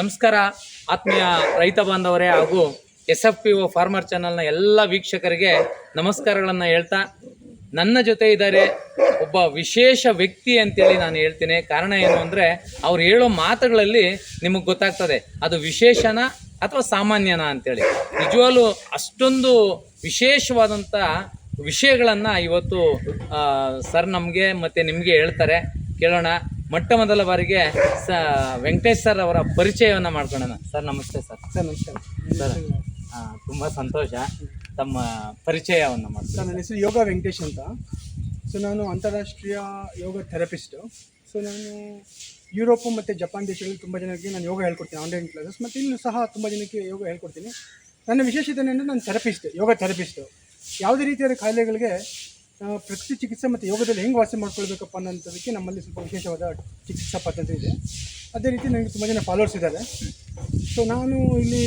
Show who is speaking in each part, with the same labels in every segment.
Speaker 1: ನಮಸ್ಕಾರ. ಆತ್ಮೀಯ ರೈತ ಬಾಂಧವರೇ ಹಾಗೂ S F P O farmer ಚಾನಲ್ನ ಎಲ್ಲ ವೀಕ್ಷಕರಿಗೆ ನಮಸ್ಕಾರಗಳನ್ನು ಹೇಳ್ತಾ ನನ್ನ ಜೊತೆ ಇದ್ದಾರೆ ಒಬ್ಬ ವಿಶೇಷ ವ್ಯಕ್ತಿ ಅಂತೇಳಿ ನಾನು ಹೇಳ್ತೀನಿ. ಕಾರಣ ಏನು ಅಂದರೆ ಅವ್ರು ಹೇಳೋ ಮಾತುಗಳಲ್ಲಿ ನಿಮಗೆ ಗೊತ್ತಾಗ್ತದೆ. ಅದು ವಿಶೇಷನ ಅಥವಾ ಸಾಮಾನ್ಯನ ಅಂತೇಳಿ. ನಿಜವಾಗ್ಲೂ ಅಷ್ಟೊಂದು ವಿಶೇಷವಾದಂಥ ವಿಷಯಗಳನ್ನು ಇವತ್ತು ಸರ್ ನಮಗೆ ಮತ್ತು ನಿಮಗೆ ಹೇಳ್ತಾರೆ. ಕೇಳೋಣ. ಮೊಟ್ಟ ಮೊದಲ ಬಾರಿಗೆ ಸ ವೆಂಕಟೇಶ್ ಸರ್ ಅವರ ಪರಿಚಯವನ್ನು ಮಾಡ್ಕೊಳ್ಳೋಣ ಸರ್ ನಮಸ್ತೆ ಸರ್.
Speaker 2: ಸರ್ ನಮಸ್ಕಾರ
Speaker 1: ಸರ್ ತುಂಬ ಸಂತೋಷ. ತಮ್ಮ ಪರಿಚಯವನ್ನು ಮಾಡ್ತಾರೆ
Speaker 2: ಸರ್ ನನ್ನ ಹೆಸರು ಯೋಗ ವೆಂಕಟೇಶ್ ಅಂತ. ಸೊ ನಾನು ಅಂತಾರಾಷ್ಟ್ರೀಯ ಯೋಗ ಥೆರಪಿಸ್ಟು. ಸೊ ನಾನು ಯುರೋಪು ಮತ್ತು ಜಪಾನ್ ದೇಶಗಳಲ್ಲಿ ತುಂಬ ಜನಕ್ಕೆ ನಾನು ಯೋಗ ಹೇಳ್ಕೊಡ್ತೀನಿ ಆನ್ಲೈನ್ ಕ್ಲಾಸಸ್ ಮತ್ತು ಇಲ್ಲೂ ಸಹ ತುಂಬ ಜನಕ್ಕೆ ಯೋಗ ಹೇಳ್ಕೊಡ್ತೀನಿ. ನನ್ನ ವಿಶೇಷತೆ ಏನಂದರೆ ನಾನು ಥೆರಪಿಸ್ಟ್ ಯೋಗ ಥೆರಪಿಸ್ಟು. ಯಾವುದೇ ರೀತಿಯಾದ ಕಾಯಿಲೆಗಳಿಗೆ ಪ್ರಕೃತಿ ಚಿಕಿತ್ಸೆ ಮತ್ತು ಯೋಗದಲ್ಲಿ ಹೆಂಗೆ ವಾಸಿ ಮಾಡ್ಕೊಳ್ಬೇಕಪ್ಪ ಅನ್ನೋಂಥದಕ್ಕೆ ನಮ್ಮಲ್ಲಿ ಸ್ವಲ್ಪ ವಿಶೇಷವಾದ ಚಿಕಿತ್ಸಾ ಪದ್ಧತಿ ಇದೆ. ಅದೇ ರೀತಿ ನನಗೆ ತುಂಬ ಜನ ಫಾಲೋವರ್ಸ್ ಇದ್ದಾರೆ. ಸೊ ನಾನು ಇಲ್ಲಿ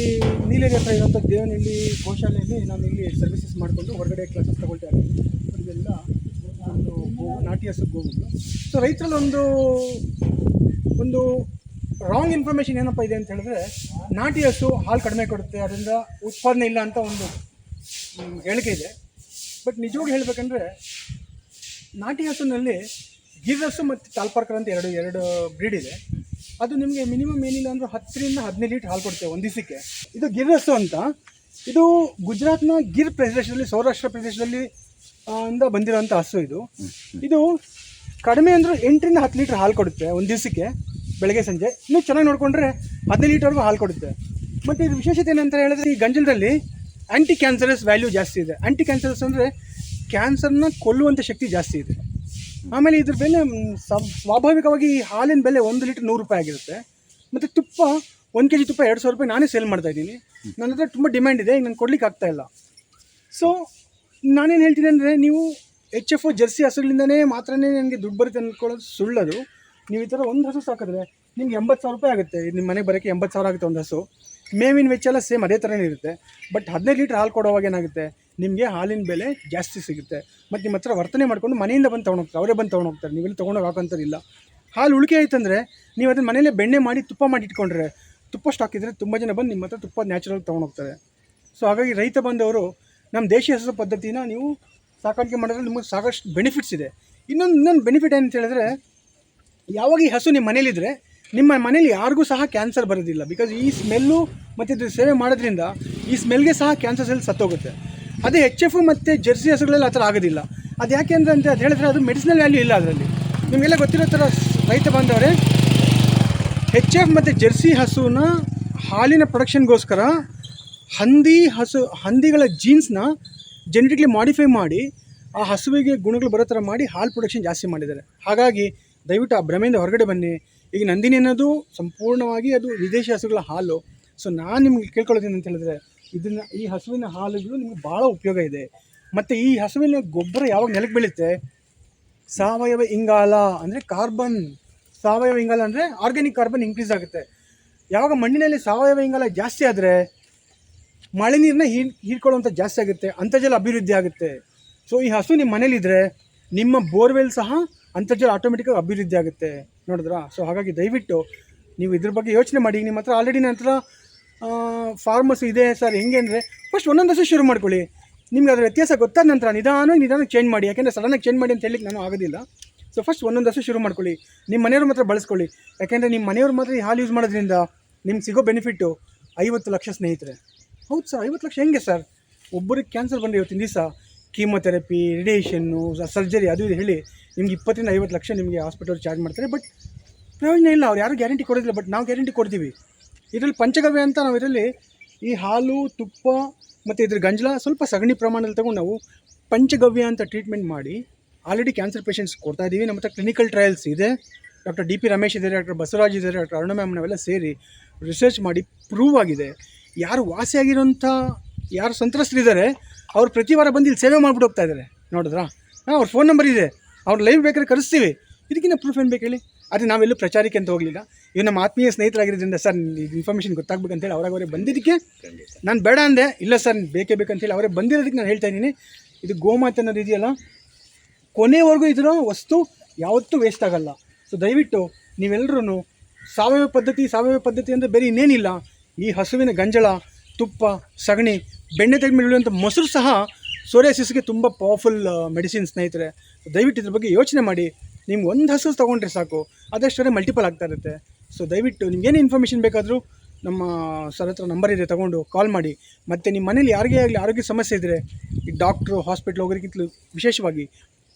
Speaker 2: ನೀಲೇರಿ ಹತ್ರ ಇರೋಂಥ ದೇವನಹಳ್ಳಿ ಗೋಶಾಲೆಯಲ್ಲಿ ನಾನು ಇಲ್ಲಿ ಸರ್ವಿಸಸ್ ಮಾಡಿಕೊಂಡು ಹೊರಗಡೆ ಕ್ಲಾಸಸ್ ತಗೊಳ್ತಾ ಇದ್ದೀನಿ. ಅವರಿಗೆಲ್ಲ ಒಂದು ನಾಟಿ ಹಸು ಹೋಗ್ಬೋದು ಸೊ ರೈತರಲ್ಲಿ ಒಂದು ಒಂದು ರಾಂಗ್ ಇನ್ಫಾರ್ಮೇಷನ್ ಏನಪ್ಪ ಇದೆ ಅಂತ ಹೇಳಿದ್ರೆ ನಾಟಿ ಹಸು ಹಾಲು ಕಡಿಮೆ ಕೊಡುತ್ತೆ, ಅದರಿಂದ ಉತ್ಪಾದನೆ ಇಲ್ಲ ಅಂತ ಒಂದು ಹೇಳಿಕೆ ಇದೆ. ಬಟ್ ನಿಜವಾಗಿ ಹೇಳಬೇಕಂದ್ರೆ ನಾಟಿ ಹಸುನಲ್ಲಿ ಗಿರ್ ಹಸು ಮತ್ತು ತಾಲ್ಪಾರ್ಕರ್ ಅಂತ ಎರಡು ಎರಡು ಬ್ರೀಡ್ ಇದೆ. ಅದು ನಿಮಗೆ ಮಿನಿಮಮ್ ಏನಿಲ್ಲ ಅಂದರೆ ಹತ್ತರಿಂದ ಹದಿನೈದು ಲೀಟ್ರ್ ಹಾಲು ಕೊಡ್ತೇವೆ ಒಂದು ದಿವಸಕ್ಕೆ. ಇದು ಗಿರ್ ಹಸು ಅಂತ. ಇದು ಗುಜರಾತ್ನ ಗಿರ್ ಪ್ರದೇಶದಲ್ಲಿ, ಸೌರಾಷ್ಟ್ರ ಪ್ರದೇಶದಲ್ಲಿ ಇಂದ ಬಂದಿರೋಂಥ ಹಸು ಇದು. ಇದು ಕಡಿಮೆ ಅಂದ್ರೆ ಎಂಟರಿಂದ ಹತ್ತು ಲೀಟ್ರ್ ಹಾಲು ಕೊಡುತ್ತೆ ಒಂದು ದಿವಸಕ್ಕೆ, ಬೆಳಗ್ಗೆ, ಸಂಜೆ. ಇನ್ನೂ ಚೆನ್ನಾಗಿ ನೋಡಿಕೊಂಡ್ರೆ ಹದಿನೈದು ಲೀಟರ್ವರೆಗೂ ಹಾಲು ಕೊಡುತ್ತೆ. ಮತ್ತು ಇದು ವಿಶೇಷತೆ ಏನಂತ ಹೇಳಿದ್ರೆ ಈ ಗಂಜಲದಲ್ಲಿ ಆ್ಯಂಟಿ ಕ್ಯಾನ್ಸರಸ್ ವ್ಯಾಲ್ಯೂ ಜಾಸ್ತಿ ಇದೆ. ಆ್ಯಂಟಿ ಕ್ಯಾನ್ಸರಸ್ ಅಂದರೆ ಕ್ಯಾನ್ಸರ್ನ ಕೊಲ್ಲುವಂಥ ಶಕ್ತಿ ಜಾಸ್ತಿ ಇದೆ. ಆಮೇಲೆ ಇದ್ರ ಬೆಲೆ ಸ್ವಾಭಾವಿಕವಾಗಿ ಈ ಹಾಲಿನ ಬೆಲೆ ಒಂದು ಲೀಟ್ರ್ ನೂರು ರೂಪಾಯಿ ಆಗಿರುತ್ತೆ. ಮತ್ತು ತುಪ್ಪ ಒಂದು ಕೆ ಜಿ ತುಪ್ಪ ಎರಡು ಸಾವಿರ ರೂಪಾಯಿ ನಾನೇ ಸೇಲ್ ಮಾಡ್ತಾ ಇದ್ದೀನಿ. ನನ್ನ ಹತ್ರ ತುಂಬ ಡಿಮ್ಯಾಂಡ್ ಇದೆ ನಾನು ಕೊಡ್ಲಿಕ್ಕೆ ಆಗ್ತಾ ಇಲ್ಲ. ಸೊ ನಾನೇನು ಹೇಳ್ತೀನಿ ಅಂದರೆ ನೀವು ಎಚ್ ಎಫ್ ಒ ಜರ್ಸಿ ಹಸುಗಳಿಂದನೇ ಮಾತ್ರ ನನಗೆ ದುಡ್ಡು ಬರುತ್ತೆ ಅಂದ್ಕೊಳ್ಳೋದು ಸುಳ್ಳದು. ನೀವು ಈ ಥರ ಒಂದು ಹಸು ಸಾಕಿದ್ರೆ ನಿಮ್ಗೆ ಎಂಬತ್ತು ಸಾವಿರ ರೂಪಾಯಿ ಆಗುತ್ತೆ. ನಿಮ್ಮ ಮನೆಗೆ ಬರೋಕ್ಕೆ ಎಂಬತ್ತು ಸಾವಿರ ಆಗುತ್ತೆ ಒಂದು ಹಸು. ಮೇವಿನ ವೆಚ್ಚ ಎಲ್ಲ ಸೇಮ್ ಅದೇ ಥರನೇ ಇರುತ್ತೆ. ಬಟ್ ಹದಿನೈದು ಲೀಟ್ರ್ ಹಾಲು ಕೊಡೋವಾಗ ಏನಾಗುತ್ತೆ? ನಿಮಗೆ ಹಾಲಿನ ಬೆಲೆ ಜಾಸ್ತಿ ಸಿಗುತ್ತೆ. ಮತ್ತು ನಿಮ್ಮ ಹತ್ರ ವರ್ತನೆ ಮಾಡ್ಕೊಂಡು ಮನೆಯಿಂದ ಬಂದು ತೊಗೊಂಡೋಗ್ತಾರೆ ಅವರೇ ಬಂದು ತೊಗೊಂಡೋಗ್ತಾರೆ ನೀವೆಲ್ಲಿ ತೊಗೊಂಡೋಗಿ ಹಾಕೋಂಥದ್ದಿಲ್ಲ ಹಾಲು ಉಳಿಕೆ ಆಯ್ತಂದರೆ ನೀವು ಅದನ್ನು ಮನೆಯಲ್ಲೇ ಬೆಣ್ಣೆ ಮಾಡಿ ತುಪ್ಪ ಮಾಡಿ ಇಟ್ಕೊಂಡ್ರೆ ತುಪ್ಪ ಸ್ಟಾಕ್ ಇದ್ದರೆ ತುಂಬ ಜನ ಬಂದು ನಿಮ್ಮ ಹತ್ರ ತುಪ್ಪ ನ್ಯಾಚುರಲ್ ತೊಗೊಂಡೋಗ್ತಾರೆ ಸೊ ಹಾಗಾಗಿ ರೈತ ಬಂದವರು ನಮ್ಮ ದೇಶೀಯ ಹಸು ಪದ್ಧತಿನ ನೀವು ಸಾಕಾಣಿಕೆ ಮಾಡಿದ್ರೆ ನಿಮಗೆ ಸಾಕಷ್ಟು ಬೆನಿಫಿಟ್ಸ್ ಇದೆ. ಇನ್ನೊಂದು ಇನ್ನೊಂದು ಬೆನಿಫಿಟ್ ಏನಂತ ಹೇಳಿದ್ರೆ, ಯಾವಾಗ ಈ ಹಸು ನಿಮ್ಮ ಮನೇಲಿದ್ರೆ ನಿಮ್ಮ ಮನೇಲಿ ಯಾರಿಗೂ ಸಹ ಕ್ಯಾನ್ಸರ್ ಬರೋದಿಲ್ಲ. ಬಿಕಾಸ್ ಈ ಸ್ಮೆಲ್ಲು ಮತ್ತು ಇದು ಸೇವೆ ಮಾಡೋದ್ರಿಂದ ಈ ಸ್ಮೆಲ್ಗೆ ಸಹ ಕ್ಯಾನ್ಸರ್ ಸೆಲ್ ಸತ್ತೋಗುತ್ತೆ. ಅದೇ ಎಚ್ ಎಫ್ ಮತ್ತು ಜೆರ್ಸಿ ಹಸುಗಳಲ್ಲಿ ಆ ಥರ ಆಗೋದಿಲ್ಲ. ಅದು ಯಾಕೆ ಅಂದರೆ ಅಂತ ಅದು ಹೇಳಿದ್ರೆ ಅದು ಮೆಡಿಸಿನಲ್ ವ್ಯಾಲ್ಯೂ ಇಲ್ಲ ಅದರಲ್ಲಿ. ನಿಮಗೆಲ್ಲ ಗೊತ್ತಿರೋ ಥರ ರೈತ ಬಾಂಧವರೇ ಎಚ್ ಎಫ್ ಮತ್ತು ಜೆರ್ಸಿ ಹಸುನ ಹಾಲಿನ ಪ್ರೊಡಕ್ಷನ್ಗೋಸ್ಕರ ಹಂದಿ ಹಸು, ಹಂದಿಗಳ ಜೀನ್ಸ್ನ ಜೆನೆಟಿಕ್ಲಿ ಮಾಡಿಫೈ ಮಾಡಿ ಆ ಹಸುವಿಗೆ ಗುಣಗಳು ಬರೋ ಥರ ಮಾಡಿ ಹಾಲು ಪ್ರೊಡಕ್ಷನ್ ಜಾಸ್ತಿ ಮಾಡಿದ್ದಾರೆ. ಹಾಗಾಗಿ ದಯವಿಟ್ಟು ಆ ಭ್ರಮೆಯಿಂದ ಹೊರಗಡೆ ಬನ್ನಿ. ಈಗ ನಂದಿನಿ ಅನ್ನೋದು ಸಂಪೂರ್ಣವಾಗಿ ಅದು ವಿದೇಶಿ ಹಸುಗಳ ಹಾಲು. ಸೊ ನಾನು ನಿಮ್ಗೆ ಕೇಳ್ಕೊಳ್ಳೋದೇನು ಅಂತ ಹೇಳಿದ್ರೆ, ಇದನ್ನು ಈ ಹಸುವಿನ ಹಾಲುಗಳು ನಿಮ್ಗೆ ಭಾಳ ಉಪಯೋಗ ಇದೆ. ಮತ್ತು ಈ ಹಸುವಿನ ಗೊಬ್ಬರ ಯಾವಾಗ ನೆಲಕ್ಕೆ ಬೀಳುತ್ತೆ? ಸಾವಯವ ಇಂಗಾಲ ಅಂದರೆ ಕಾರ್ಬನ್ ಸಾವಯವ ಇಂಗಾಲ ಅಂದರೆ ಆರ್ಗ್ಯಾನಿಕ್ ಕಾರ್ಬನ್ ಇನ್ಕ್ರೀಸ್ ಆಗುತ್ತೆ. ಯಾವಾಗ ಮಣ್ಣಿನಲ್ಲಿ ಸಾವಯವ ಇಂಗಾಲ ಜಾಸ್ತಿ ಆದರೆ ಮಳೆ ನೀರನ್ನ ಹೀ ಹೀರ್ಕೊಳ್ಳುವಂಥ ಜಾಸ್ತಿ ಆಗುತ್ತೆ, ಅಂತರ್ಜಲ ಅಭಿವೃದ್ಧಿ ಆಗುತ್ತೆ. ಸೊ ಈ ಹಸು ನಿಮ್ಮ ಮನೇಲಿದ್ದರೆ ನಿಮ್ಮ ಬೋರ್ವೆಲ್ ಸಹ ಅಂತರ್ಜಲ ಆಟೋಮೆಟಿಕಾಗಿ ಅಭಿವೃದ್ಧಿ ಆಗುತ್ತೆ. ನೋಡಿದ್ರಾ? ಸೊ ಹಾಗಾಗಿ ದಯವಿಟ್ಟು ನೀವು ಇದ್ರ ಬಗ್ಗೆ ಯೋಚನೆ ಮಾಡಿ. ನಿಮ್ಮ ಹತ್ರ ಆಲ್ರೆಡಿ ನನ್ನ ಹತ್ರ ಫಾರ್ಮಸ್ ಇದೆ ಸರ್ ಹೆಂಗೆ ಅಂದರೆ ಫಸ್ಟ್ ಒಂದೊಂದು ಹಸು ಶುರು ಮಾಡ್ಕೊಳ್ಳಿ. ನಿಮ್ಗೆ ಅದರ ವ್ಯತ್ಯಾಸ ಗೊತ್ತಾದ ನಂತರ ನಿಧಾನವಾಗಿ ನಿಧಾನಕ್ಕೆ ಚೇಂಜ್ ಮಾಡಿ. ಯಾಕೆಂದರೆ ಸಡನ್ನಾಗಿ ಚೇಂಜ್ ಮಾಡಿ ಅಂತ ಹೇಳಿಕ್ಕೆ ನಾನು ಆಗೋದಿಲ್ಲ. ಸೊ ಫಸ್ಟ್ ಒಂದೊಂದು ಹಸು ಶುರು ಮಾಡ್ಕೊಳ್ಳಿ. ನಿಮ್ಮ ಮನೆಯವ್ರ ಮಾತ್ರ ಬಳಸ್ಕೊಳ್ಳಿ. ಯಾಕೆಂದರೆ ನಿಮ್ಮ ಮನೆಯವ್ರ ಮಾತ್ರ ಈ ಹಾಲು ಯೂಸ್ ಮಾಡೋದ್ರಿಂದ ನಿಮ್ಗೆ ಸಿಗೋ ಬೆನಿಫಿಟ್ಟು ಐವತ್ತು ಲಕ್ಷ ಸ್ನೇಹಿತರೆ. ಹೌದು ಸರ್ ಐವತ್ತು ಲಕ್ಷ ಹೆಂಗೆ ಸರ್ ಒಬ್ಬರಿಗೆ ಕ್ಯಾನ್ಸರ್ ಬಂದರೆ ದಿವಸ ಕೀಮೊಥೆರಪಿ ರೇಡಿಯೇಷನ್ನು ಸರ್ಜರಿ ಅದು ಇದು ಹೇಳಿ ನಿಮ್ಗೆ ಇಪ್ಪತ್ತರಿಂದ ಐವತ್ತು ಲಕ್ಷ ನಿಮಗೆ ಹಾಸ್ಪಿಟಲ್ ಚಾರ್ಜ್ ಮಾಡ್ತಾರೆ. ಬಟ್ ಪ್ರಯೋಜನ ಇಲ್ಲ, ಅವ್ರು ಯಾರು ಗ್ಯಾರಂಟಿ ಕೊಡೋದಿಲ್ಲ ಬಟ್ ನಾವು ಗ್ಯಾರಂಟಿ ಕೊಡ್ತೀವಿ. ಇದರಲ್ಲಿ ಪಂಚಗವ್ಯ ಅಂತ ನಾವು ಇದರಲ್ಲಿ ಈ ಹಾಲು, ತುಪ್ಪ ಮತ್ತು ಇದ್ರ ಗಂಜಲ ಸ್ವಲ್ಪ ಸಗಣಿ ಪ್ರಮಾಣದಲ್ಲಿ ತಗೊಂಡು ನಾವು ಪಂಚಗವ್ಯ ಅಂತ ಟ್ರೀಟ್ಮೆಂಟ್ ಮಾಡಿ ಆಲ್ರೆಡಿ ಕ್ಯಾನ್ಸರ್ ಪೇಷಂಟ್ಸ್ ಕೊಡ್ತಾ ಇದ್ದೀವಿ. ನಮ್ಮ ಹತ್ರ ಕ್ಲಿನಿಕಲ್ ಟ್ರಯಲ್ಸ್ ಇದೆ. ಡಾಕ್ಟರ್ ಡಿ ಪಿ ರಮೇಶ್ ಇದ್ದಾರೆ ಡಾಕ್ಟರ್ ಬಸವರಾಜ್ ಇದ್ದಾರೆ ಡಾಕ್ಟರ್ ಅರುಣ ಮ್ಯಾಮ್ ನಾವೆಲ್ಲ ಸೇರಿ ರಿಸರ್ಚ್ ಮಾಡಿ ಪ್ರೂವ್ ಆಗಿದೆ. ಯಾರು ವಾಸಿಯಾಗಿರೋಂಥ ಯಾರು ಸಂತ್ರಸ್ತರಿದ್ದಾರೆ ಅವ್ರು ಪ್ರತಿ ವಾರ ಬಂದು ಇಲ್ಲಿ ಸೇವೆ ಮಾಡ್ಬಿಟ್ಟು ಹೋಗ್ತಾ ಇದ್ದಾರೆ. ನೋಡಿದ್ರಾ? ಹಾಂ, ಅವ್ರ ಫೋನ್ ನಂಬರ್ ಇದೆ. ಅವ್ರು ಲೈವ್ ಬೇಕಾದ್ರೆ ಕರೆಸ್ತೀವಿ. ಇದಕ್ಕಿಂತ ಪ್ರೂಫ್ ಏನು ಬೇಕು ಹೇಳಿ? ಆದರೆ ನಾವೆಲ್ಲೂ ಪ್ರಚಾರಕ್ಕೆ ಅಂತ ಹೋಗಲಿಲ್ಲ. ಇವ್ರು ನಮ್ಮ ಆತ್ಮೀಯ ಸ್ನೇಹಿತರಾಗಿರೋದ್ರಿಂದ ಸರ್ ಇನ್ಫಾರ್ಮೇಷನ್ ಗೊತ್ತಾಗಬೇಕಂತೇಳಿ ಅವ್ರಾಗ ಅವರೇ ಬಂದಿದ್ದಕ್ಕೆ ನಾನು ಬೇಡ ಅಂದೆ. ಇಲ್ಲ ಸರ್, ಬೇಕೇ ಬೇಕಂತೇಳಿ ಅವರೇ ಬಂದಿರೋದಕ್ಕೆ ನಾನು ಹೇಳ್ತಾ ಇದ್ದೀನಿ. ಇದು ಗೋಮಾತೆ ಅನ್ನೋದು ಇದೆಯಲ್ಲ? ಕೊನೆವರೆಗೂ ಇದರ ವಸ್ತು ಯಾವತ್ತೂ ವೇಸ್ಟ್ ಆಗಲ್ಲ. ಸೊ ದಯವಿಟ್ಟು ನೀವೆಲ್ಲರೂ ಸಾವಯವ ಪದ್ಧತಿ ಸಾವಯವ ಪದ್ಧತಿ ಅಂದರೆ ಬೇರೆ ಇನ್ನೇನಿಲ್ಲ. ಈ ಹಸುವಿನ ಗಂಜಳ, ತುಪ್ಪ, ಸಗಣಿ ಬೆಣ್ಣೆ ತೆಗೆದುಕೊಳ್ಳುವಂಥ ಮೊಸರು ಸಹ ಸೋರಿಯಾಸಿಸ್ಗೆ ತುಂಬ ಪವರ್ಫುಲ್ ಮೆಡಿಸಿನ್ ಸ್ನೇಹಿತರೆ. ದಯವಿಟ್ಟು ಇದ್ರ ಬಗ್ಗೆ ಯೋಚನೆ ಮಾಡಿ. ನಿಮ್ಗೆ ಒಂದು ಹಸು ತೊಗೊಂಡ್ರೆ ಸಾಕು. ಅದಷ್ಟೇ ಮಲ್ಟಿಪಲ್ ಆಗ್ತಾ ಇರುತ್ತೆ. ಸೊ ದಯವಿಟ್ಟು ನಿಮ್ಗೇನು ಇನ್ಫಾರ್ಮೇಷನ್ ಬೇಕಾದರೂ ನಮ್ಮ ಸರ್ ಹತ್ರ ನಂಬರ್ ಇದೆ, ತೊಗೊಂಡು ಕಾಲ್ ಮಾಡಿ. ಮತ್ತು ನಿಮ್ಮ ಮನೇಲಿ ಯಾರಿಗೇ ಆಗಲಿ ಆರೋಗ್ಯ ಸಮಸ್ಯೆ ಇದ್ದರೆ ಈ ಡಾಕ್ಟ್ರು ಹಾಸ್ಪಿಟ್ಲ್ ಹೋಗೋದಕ್ಕಿಂತಲೂ ವಿಶೇಷವಾಗಿ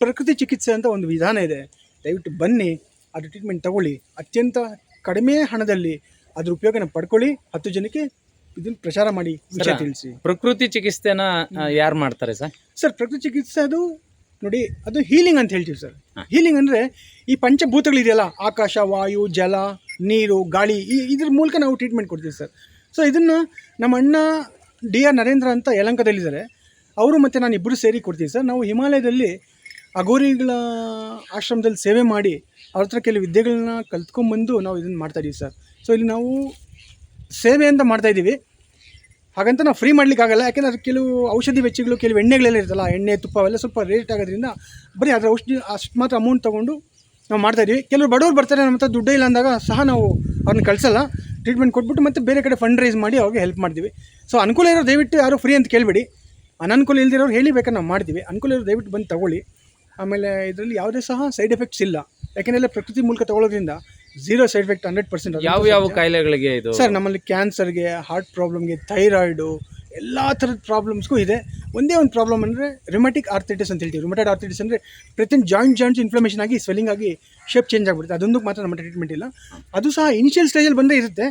Speaker 2: ಪ್ರಕೃತಿ ಚಿಕಿತ್ಸೆ ಅಂತ ಒಂದು ವಿಧಾನ ಇದೆ. ದಯವಿಟ್ಟು ಬನ್ನಿ, ಅದು ಟ್ರೀಟ್ಮೆಂಟ್ ತಗೊಳ್ಳಿ. ಅತ್ಯಂತ ಕಡಿಮೆ ಹಣದಲ್ಲಿ ಅದ್ರ ಉಪಯೋಗನ ಪಡ್ಕೊಳ್ಳಿ. ಹತ್ತು ಜನಕ್ಕೆ ಇದನ್ನು ಪ್ರಚಾರ ಮಾಡಿ ವಿಷಯ ತಿಳಿಸಿ.
Speaker 1: ಪ್ರಕೃತಿ ಚಿಕಿತ್ಸೆನ ಯಾರು ಮಾಡ್ತಾರೆ ಸರ್?
Speaker 2: ಸರ್ ಪ್ರಕೃತಿ ಚಿಕಿತ್ಸೆ ಅದು ನೋಡಿ ಅದು ಹೀಲಿಂಗ್ ಅಂತ ಹೇಳ್ತೀವಿ ಸರ್.
Speaker 1: ಹಾ.
Speaker 2: ಹೀಲಿಂಗ್ ಅಂದರೆ ಈ ಪಂಚಭೂತಗಳಿದೆಯಲ್ಲ ಆಕಾಶ ವಾಯು ಜಲ ನೀರು ಗಾಳಿ ಈ ಇದ್ರ ಮೂಲಕ ನಾವು ಟ್ರೀಟ್ಮೆಂಟ್ ಕೊಡ್ತೀವಿ ಸರ್. ಸೊ ಇದನ್ನು ನಮ್ಮ ಅಣ್ಣ ಡಿ ಆರ್ ನರೇಂದ್ರ ಅಂತ ಯಲಂಕದಲ್ಲಿದ್ದಾರೆ. ಅವರು ಮತ್ತು ನಾನು ಇಬ್ಬರು ಸೇರಿ ಕೊಡ್ತೀವಿ ಸರ್. ನಾವು ಹಿಮಾಲಯದಲ್ಲಿ ಅಗೋರಿಗಳ ಆಶ್ರಮದಲ್ಲಿ ಸೇವೆ ಮಾಡಿ ಅವ್ರ ಹತ್ರ ಕೆಲವು ವಿದ್ಯೆಗಳನ್ನ ಕಲ್ತ್ಕೊಂಡ್ಬಂದು ನಾವು ಇದನ್ನು ಮಾಡ್ತಾಯಿದ್ದೀವಿ ಸರ್. ಸೊ ಇಲ್ಲಿ ನಾವು ಸೇವೆ ಅಂತ ಮಾಡ್ತಾಯಿದ್ದೀವಿ ಹಾಗಂತ ನಾವು ಫ್ರೀ ಮಾಡ್ಲಿಕ್ಕೆ ಆಗಲ್ಲ. ಯಾಕೆಂದ್ರೆ ಅದು ಕೆಲವು ಔಷಧಿ ವೆಚ್ಚಗಳು, ಕೆಲವು ಎಣ್ಣೆಗಳೆಲ್ಲ ಇರ್ತಲ್ಲ ಎಣ್ಣೆ, ತುಪ್ಪ ಅವೆಲ್ಲ ಸ್ವಲ್ಪ ರೇಟ್ ಆಗೋದ್ರಿಂದ ಬರೀ ಅದರ ಔಷಧಿ, ಅಷ್ಟು ಮಾತ್ರ ಅಮೌಂಟ್ ತೊಗೊಂಡು ನಾವು ಮಾಡ್ತಾಯಿದ್ದೀವಿ ಕೆಲವರು ಬಡವರು ಬರ್ತಾರೆ ನಮ್ಮ ಹತ್ರ ದುಡ್ಡೇ ಇಲ್ಲ ಅಂದಾಗ ಸಹ ನಾವು ಅವ್ರನ್ನ ಕಳಿಸಲ್ಲ. ಟ್ರೀಟ್ಮೆಂಟ್ ಕೊಟ್ಬಿಟ್ಟು ಮತ್ತೆ ಬೇರೆ ಕಡೆ ಫಂಡ್ ರೈಸ್ ಮಾಡಿ ಅವ್ರಿಗೆ ಹೆಲ್ಪ್ ಮಾಡ್ತೀವಿ. ಸೊ ಅನುಕೂಲ ಇರೋ ದಯವಿಟ್ಟು ಯಾರು ಫ್ರೀ ಅಂತ ಕೇಳಬೇಡಿ. ಅನನುಕೂಲ ಇಲ್ದಿರೋರು ಹೇಳಿ ಬೇಕಾದ್ರೆ ನಾವು ಮಾಡ್ತೀವಿ. ಅನುಕೂಲ ಇರೋ ದಯವಿಟ್ಟು ಬಂದು ತಗೊಳ್ಳಿ. ಆಮೇಲೆ ಇದರಲ್ಲಿ ಯಾವುದೇ ಸಹ ಸೈಡ್ ಎಫೆಕ್ಟ್ಸ್ ಇಲ್ಲ. ಯಾಕೆಂದರೆ ಪ್ರಕೃತಿ ಮೂಲಕ ತಗೊಳ್ಳೋದ್ರಿಂದ zero side effect hundred percent
Speaker 1: ಯಾವ ಯಾವ ಕಾಯಿಲೆಗಳಿಗೆ ಇದು?
Speaker 2: ಸರ್ ನಮ್ಮಲ್ಲಿ ಕ್ಯಾನ್ಸರ್ಗೆ ಹಾರ್ಟ್ ಪ್ರಾಬ್ಲಮ್ಗೆ ಥೈರಾಯ್ಡು ಎಲ್ಲ ಥರದ ಪ್ರಾಬ್ಲಮ್ಸ್ಗೂ ಇದೆ. ಒಂದೇ ಒಂದು ಪ್ರಾಬ್ಲಮ್ ಅಂದರೆ ರಿಮಟಿಕ್ ಆರ್ಥೈಟಿಸ್ ಅಂತ ಹೇಳ್ತೀವಿ. ರಿಮಟೆಡ್ ಆರ್ಥೈಟಿಸ್ ಅಂದರೆ ಪ್ರತಿಯೊಂದು ಜಾಯಿಂಟ್ ಜಾಯಿಂಟ್ಸ್ ಇನ್ಫ್ಲಮೇಷನ್ ಆಗಿ ಸ್ವೆಲ್ಲಿಂಗ್ ಆಗಿ ಶೇಪ್ ಚೇಂಜ್ ಆಗಿಬಿಡುತ್ತೆ. ಅದೊಂದಕ್ಕೆ ಮಾತ್ರ ನಮ್ಮ ಟ್ರೀಟ್ಮೆಂಟ್ ಇಲ್ಲ. ಅದು ಸಹ ಇನಿಷಿಯಲ್ ಸ್ಟೇಜಲ್ಲಿ ಬಂದೇ ಇರುತ್ತೆ.